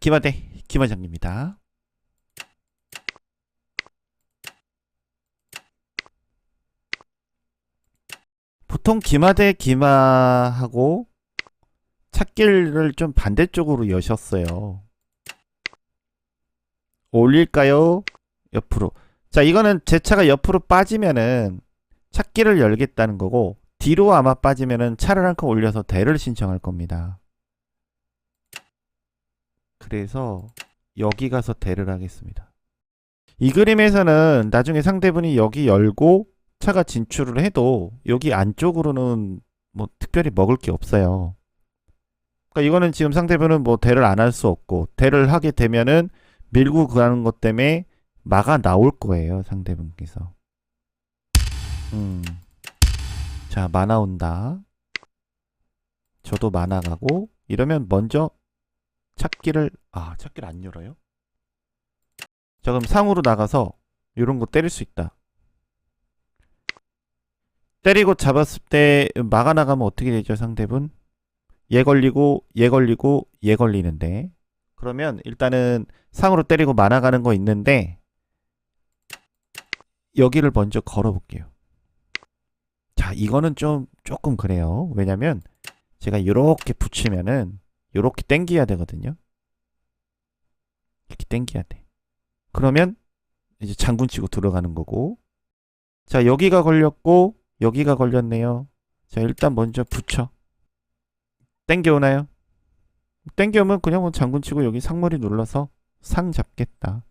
김하대 김하장입니다. 보통 김하대 김하하고 찾길을 좀 반대쪽으로 여셨어요. 올릴까요? 옆으로. 자, 이거는 제 차가 옆으로 빠지면은 찾기를 열겠다는 거고 뒤로 아마 빠지면은 차를 한 칸 올려서 대를 신청할 겁니다. 그래서 여기 가서 대를 하겠습니다. 이 그림에서는 나중에 상대분이 여기 열고 차가 진출을 해도 여기 안쪽으로는 뭐 특별히 먹을 게 없어요. 그러니까 이거는 지금 상대분은 뭐 대를 안 할 수 없고 대를 하게 되면은 밀고 가는 것 때문에 막아 나올 거예요 상대분께서. 음. 자 만화 온다. 저도 만화 가고 이러면 먼저 찾기를 아 찾기를 안 열어요? 자 그럼 상으로 나가서 이런 거 때릴 수 있다. 때리고 잡았을 때 막아 나가면 어떻게 되죠 상대분? 얘 걸리고 얘 걸리고 얘 걸리는데 그러면 일단은 상으로 때리고 만화 가는 거 있는데 여기를 먼저 걸어 볼게요. 자 이거는 좀 조금 그래요. 왜냐면 제가 이렇게 붙이면은 이렇게 당겨야 되거든요. 이렇게 당겨야 돼. 그러면 이제 장군 치고 들어가는 거고. 자, 여기가 걸렸고 여기가 걸렸네요. 자, 일단 먼저 붙여. 당겨 오나요? 당겨 오면 그냥 뭐 장군 치고 여기 상머리 눌러서 상 잡겠다.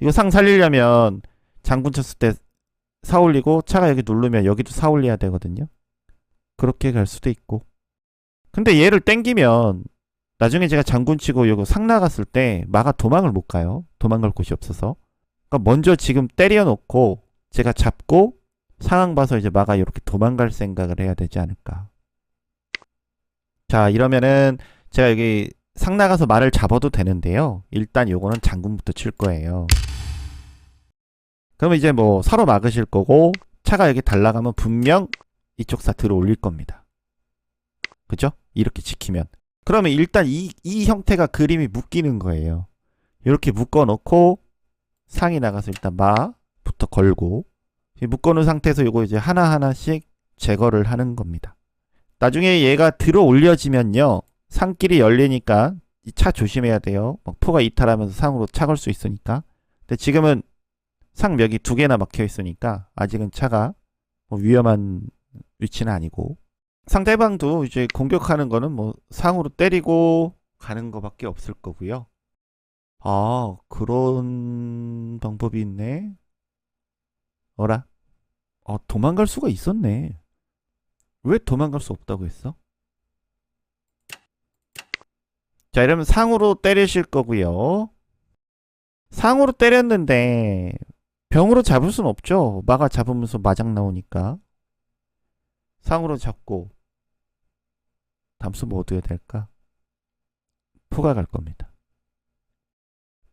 이거 상 살리려면 장군 쳤을 때 사 올리고 차가 여기 누르면 여기도 사 올려야 되거든요. 그렇게 갈 수도 있고. 근데 얘를 땡기면 나중에 제가 장군 치고 요거 상 나갔을 때 마가 도망을 못 가요. 도망갈 곳이 없어서. 그러니까 먼저 지금 때려 놓고 제가 잡고 상황 봐서 이제 마가 이렇게 도망갈 생각을 해야 되지 않을까. 자, 이러면은 제가 여기 상 나가서 말을 잡아도 되는데요. 일단 요거는 장군부터 칠 거예요. 그러면 이제 뭐 서로 막으실 거고 차가 여기 달라가면 분명 이쪽 사 들어 올릴 겁니다. 그죠? 이렇게 지키면. 그러면 일단 이, 이 형태가 그림이 묶이는 거예요. 이렇게 묶어 놓고 상이 나가서 일단 마부터 걸고 묶어 놓은 상태에서 이거 이제 하나하나씩 제거를 하는 겁니다. 나중에 얘가 들어 올려지면요. 상길이 열리니까 이 차 조심해야 돼요. 막 포가 이탈하면서 상으로 차걸 수 있으니까. 근데 지금은 상벽이 두 개나 막혀 있으니까 아직은 차가 뭐 위험한 위치는 아니고 상대방도 이제 공격하는 거는 뭐 상으로 때리고 가는 거밖에 없을 거고요. 아, 그런 방법이 있네. 어라? 아, 도망갈 수가 있었네. 왜 도망갈 수 없다고 했어? 자, 이러면 상으로 때리실 거고요. 상으로 때렸는데 병으로 잡을 순 없죠. 마가 잡으면서 마장 나오니까. 상으로 잡고 담수 뭐 얻어야 될까? 포가 갈 겁니다.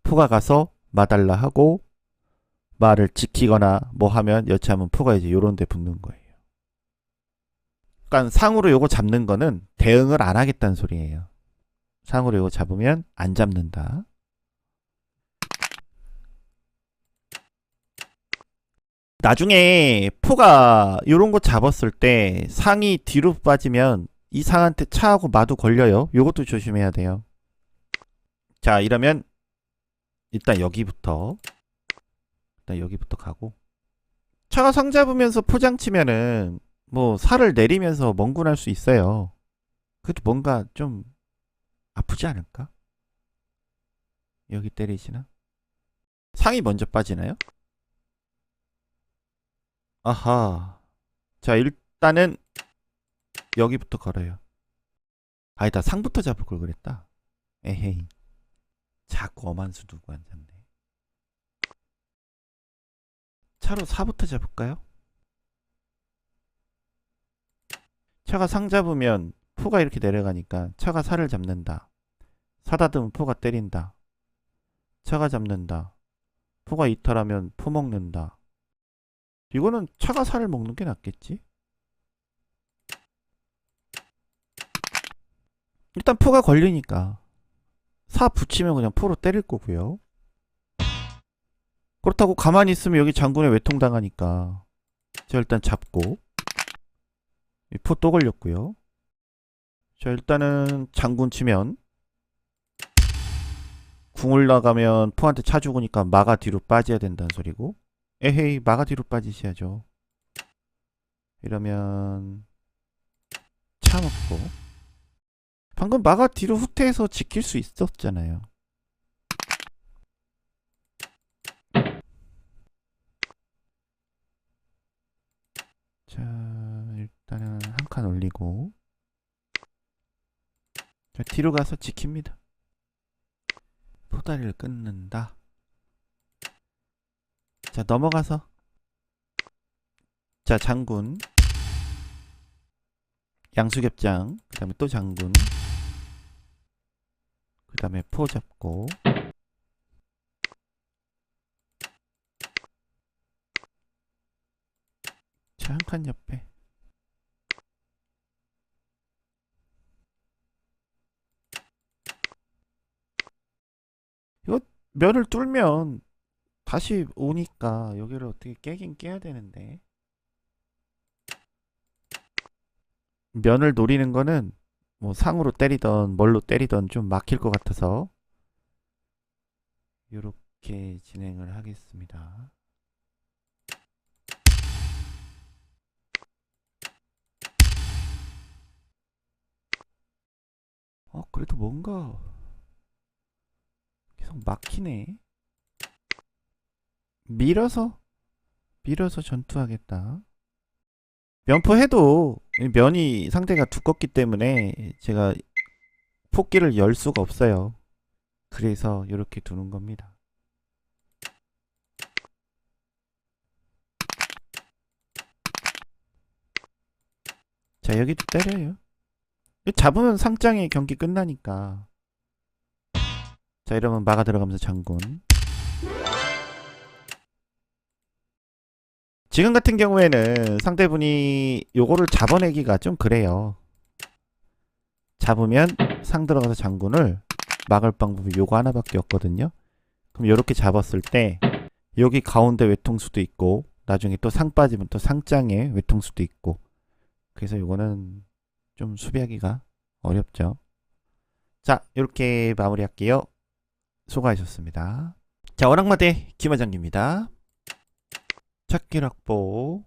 포가 가서 마달라 하고 말을 지키거나 뭐 하면 여차하면 포가 이제 요런 데 붙는 거예요. 그러니까 상으로 요거 잡는 거는 대응을 안 하겠다는 소리예요. 상으로 요거 잡으면 안 잡는다. 나중에 포가 요런 거 잡았을 때 상이 뒤로 빠지면 이 상한테 차하고 마도 걸려요. 요것도 조심해야 돼요. 자, 이러면 일단 여기부터 일단 여기부터 가고 차가 상 잡으면서 포장 치면은 뭐 살을 내리면서 멍군할 수 있어요. 그래도 뭔가 좀 아프지 않을까? 여기 때리시나? 상이 먼저 빠지나요? 아하. 자, 일단은 여기부터 걸어요. 아니다, 상부터 잡을 걸 그랬다. 에헤이. 자꾸 어만수 두고 앉았네. 차로 4부터 잡을까요? 차가 상 잡으면 포가 이렇게 내려가니까 차가 살을 잡는다. 사다듬으면 포가 때린다. 차가 잡는다. 포가 이탈하면 포 먹는다. 이거는 차가 살을 먹는 게 낫겠지? 일단 포가 걸리니까 사 붙이면 그냥 포로 때릴 거고요. 그렇다고 가만히 있으면 여기 장군에 외통당하니까 자 일단 잡고 포 또 걸렸고요. 자 일단은 장군 치면 궁을 나가면 포한테 차 죽으니까 마가 뒤로 빠져야 된다는 소리고 에헤이 마가 뒤로 빠지셔야죠. 이러면 차 먹고 방금 마가 뒤로 후퇴해서 지킬 수 있었잖아요. 자, 일단은 한 칸 올리고 자, 뒤로 가서 지킵니다. 포다리를 끊는다. 자, 넘어가서 자, 장군 양수겹장 그 다음에 또 장군 그 다음에 포 잡고. 자 한 칸 옆에. 이거 면을 뚫면 다시 오니까 여기를 어떻게 깨긴 깨야 되는데. 면을 노리는 거는 뭐 상으로 때리던 뭘로 때리던 좀 막힐 것 같아서 이렇게 진행을 하겠습니다. 어 그래도 뭔가 계속 막히네. 밀어서 밀어서 전투하겠다. 면포해도 이 면이 상대가 두껍기 때문에 제가 폭기를 열 수가 없어요. 그래서 이렇게 두는 겁니다. 자 여기도 때려요. 잡으면 상장의 경기 끝나니까. 자 이러면 막아 들어가면서 장군. 지금 같은 경우에는 상대분이 요거를 잡아내기가 좀 그래요. 잡으면 상 들어가서 장군을 막을 방법이 요거 하나밖에 없거든요. 그럼 요렇게 잡았을 때 여기 가운데 외통수도 있고 나중에 또 상 빠지면 또 상장에 외통수도 있고 그래서 요거는 좀 수비하기가 어렵죠. 자, 이렇게 마무리할게요. 수고하셨습니다. 자, 원악마대 김화장입니다. 찾기 확보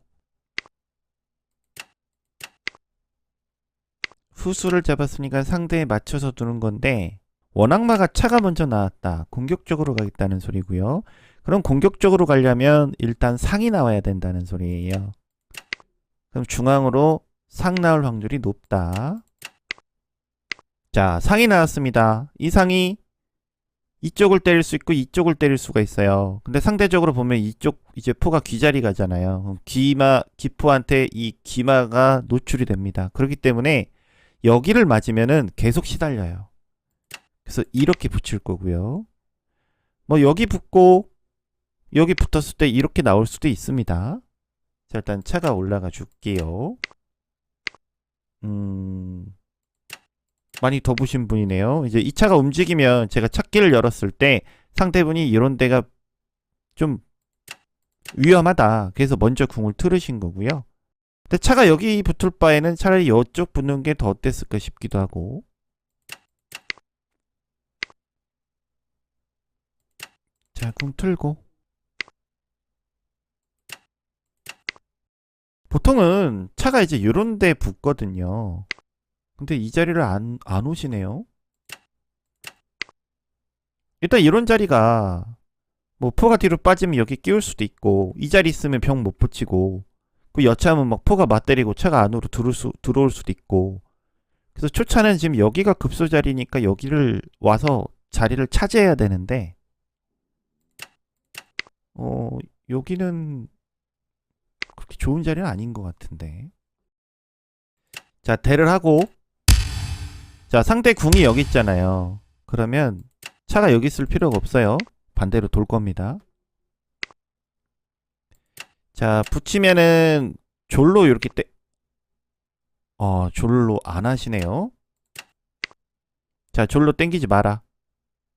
후수를 잡았으니까 상대에 맞춰서 두는 건데 원악마가 차가 먼저 나왔다. 공격적으로 가겠다는 소리고요. 그럼 공격적으로 가려면 일단 상이 나와야 된다는 소리예요. 그럼 중앙으로 상 나올 확률이 높다. 자, 상이 나왔습니다. 이 상이 이쪽을 때릴 수 있고 이쪽을 때릴 수가 있어요. 근데 상대적으로 보면 이쪽 이제 포가 귀자리 가잖아요. 기마 기포한테 이 기마가 노출이 됩니다. 그렇기 때문에 여기를 맞으면은 계속 시달려요. 그래서 이렇게 붙일 거고요. 뭐 여기 붙고 여기 붙었을 때 이렇게 나올 수도 있습니다. 자, 일단 차가 올라가 줄게요. 음. 많이 더 보신 분이네요. 이제 이 차가 움직이면 제가 찾기를 열었을 때 상대분이 이런 데가 좀 위험하다. 그래서 먼저 궁을 틀으신 거고요. 근데 차가 여기 붙을 바에는 차라리 이쪽 붙는 게 더 어땠을까 싶기도 하고. 자, 궁 틀고. 보통은 차가 이제 이런 데 붙거든요. 근데 이 자리를 안, 안 오시네요. 일단 이런 자리가 뭐 포가 뒤로 빠지면 여기 끼울 수도 있고 이 자리 있으면 병 못 붙이고 그 여차하면 막 포가 맞때리고 차가 안으로 들어올, 수, 들어올 수도 있고 그래서 초차는 지금 여기가 급소 자리니까 여기를 와서 자리를 차지해야 되는데 어 여기는 그렇게 좋은 자리는 아닌 것 같은데 자 대를 하고 자, 상대 궁이 여기 있잖아요. 그러면 차가 여기 있을 필요가 없어요. 반대로 돌 겁니다. 자, 붙이면은 졸로 이렇게 떼 어, 졸로 안 하시네요. 자, 졸로 땡기지 마라.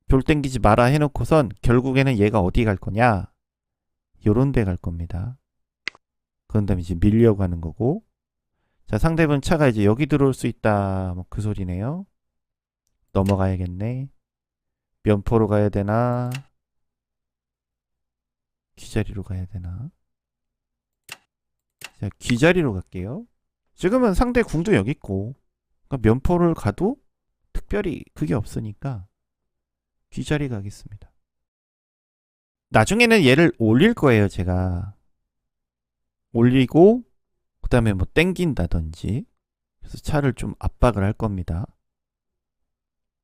돌 땡기지 마라 해놓고선 결국에는 얘가 어디 갈 거냐? 요런 데 갈 겁니다. 그런 다음에 이제 밀려고 하는 거고. 자, 상대분 차가 이제 여기 들어올 수 있다. 뭐 그 소리네요. 넘어가야겠네. 면포로 가야 되나? 귀자리로 가야 되나? 자, 귀자리로 갈게요. 지금은 상대 궁도 여기 있고, 그러니까 면포를 가도 특별히 그게 없으니까 귀자리 가겠습니다. 나중에는 얘를 올릴 거예요, 제가. 올리고, 그 다음에 뭐 땡긴다든지. 그래서 차를 좀 압박을 할 겁니다.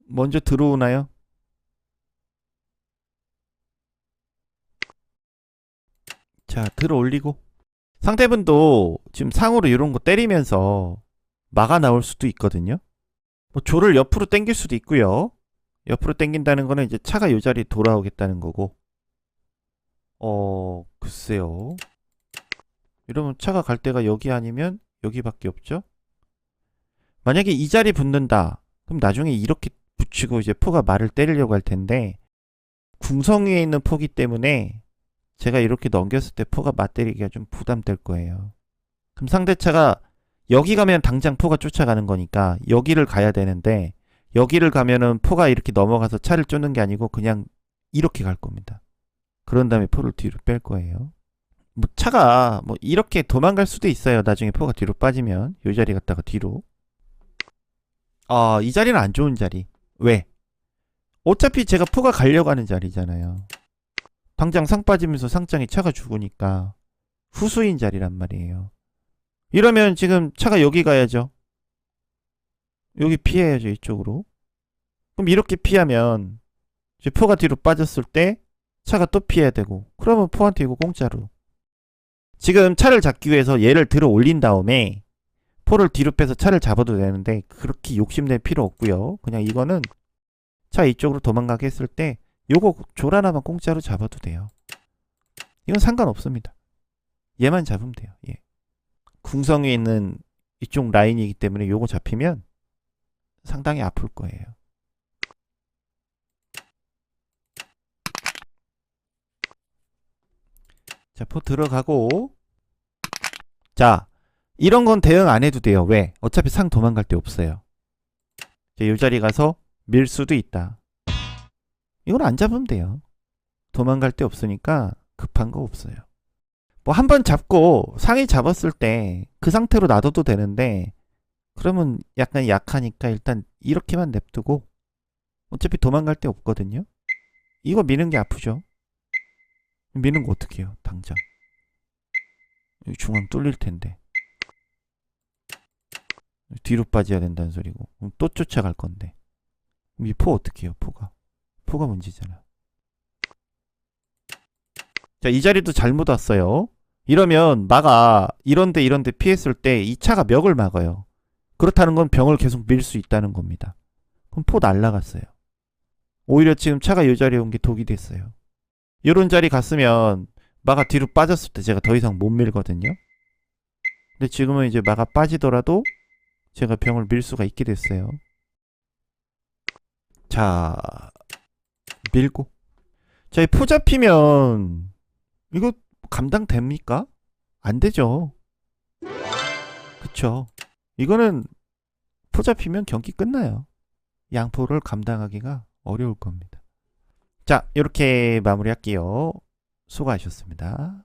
먼저 들어오나요? 자, 들어 올리고. 상대분도 지금 상으로 이런 거 때리면서 막아 나올 수도 있거든요. 뭐 조를 옆으로 당길 수도 있고요. 옆으로 당긴다는 거는 이제 차가 요 자리에 돌아오겠다는 거고. 어, 글쎄요. 이러면 차가 갈 데가 여기 아니면 여기밖에 없죠? 만약에 이 자리 붙는다. 그럼 나중에 이렇게 붙이고 이제 포가 말을 때리려고 할 텐데 궁성 위에 있는 포기 때문에 제가 이렇게 넘겼을 때 포가 맞때리기가 좀 부담될 거예요. 그럼 상대차가 여기 가면 당장 포가 쫓아가는 거니까 여기를 가야 되는데 여기를 가면은 포가 이렇게 넘어가서 차를 쫓는 게 아니고 그냥 이렇게 갈 겁니다. 그런 다음에 포를 뒤로 뺄 거예요. 뭐 차가 뭐 이렇게 도망갈 수도 있어요. 나중에 포가 뒤로 빠지면 요 자리 갔다가 뒤로. 아, 이 자리는 안 좋은 자리. 왜? 어차피 제가 포가 가려고 하는 자리잖아요. 당장 상 빠지면서 상장에 차가 죽으니까 후수인 자리란 말이에요. 이러면 지금 차가 여기 가야죠. 여기 피해야죠, 이쪽으로. 그럼 이렇게 피하면 포가 뒤로 빠졌을 때 차가 또 피해야 되고 그러면 포한테 이거 공짜로. 지금 차를 잡기 위해서 얘를 들어 올린 다음에 포를 뒤로 빼서 차를 잡아도 되는데 그렇게 욕심낼 필요 없고요. 그냥 이거는 차 이쪽으로 도망가게 했을 때 요거 졸 하나만 공짜로 잡아도 돼요. 이건 상관없습니다. 얘만 잡으면 돼요. 예. 궁성에 있는 이쪽 라인이기 때문에 요거 잡히면 상당히 아플 거예요. 자, 포 들어가고 자, 이런 건 대응 안 해도 돼요. 왜? 어차피 상 도망갈 데 없어요. 자, 요 자리 가서 밀 수도 있다. 이건 안 잡으면 돼요. 도망갈 데 없으니까 급한 거 없어요. 뭐 한 번 잡고 상이 잡았을 때 그 상태로 놔둬도 되는데 그러면 약간 약하니까 일단 이렇게만 냅두고 어차피 도망갈 데 없거든요. 이거 미는 게 아프죠. 미는 거 어떻게 해요? 당장. 여기 중앙 뚫릴 텐데. 뒤로 빠져야 된다는 소리고. 그럼 또 쫓아갈 건데. 이 포 어떻게 해요? 포가. 포가 문제잖아. 자, 이 자리도 잘못 왔어요. 이러면 마가 이런데 이런데 피했을 때 이 차가 멱을 막아요. 그렇다는 건 병을 계속 밀 수 있다는 겁니다. 그럼 포 날라갔어요. 오히려 지금 차가 이 자리에 온 게 독이 됐어요. 이런 자리 갔으면 마가 뒤로 빠졌을 때 제가 더 이상 못 밀거든요. 근데 지금은 이제 마가 빠지더라도 제가 병을 밀 수가 있게 됐어요. 자, 밀고. 자, 이포 잡히면 이거 감당됩니까? 안 되죠. 그쵸. 이거는 포 잡히면 경기 끝나요. 양포를 감당하기가 어려울 겁니다. 자, 이렇게 마무리할게요. 수고하셨습니다.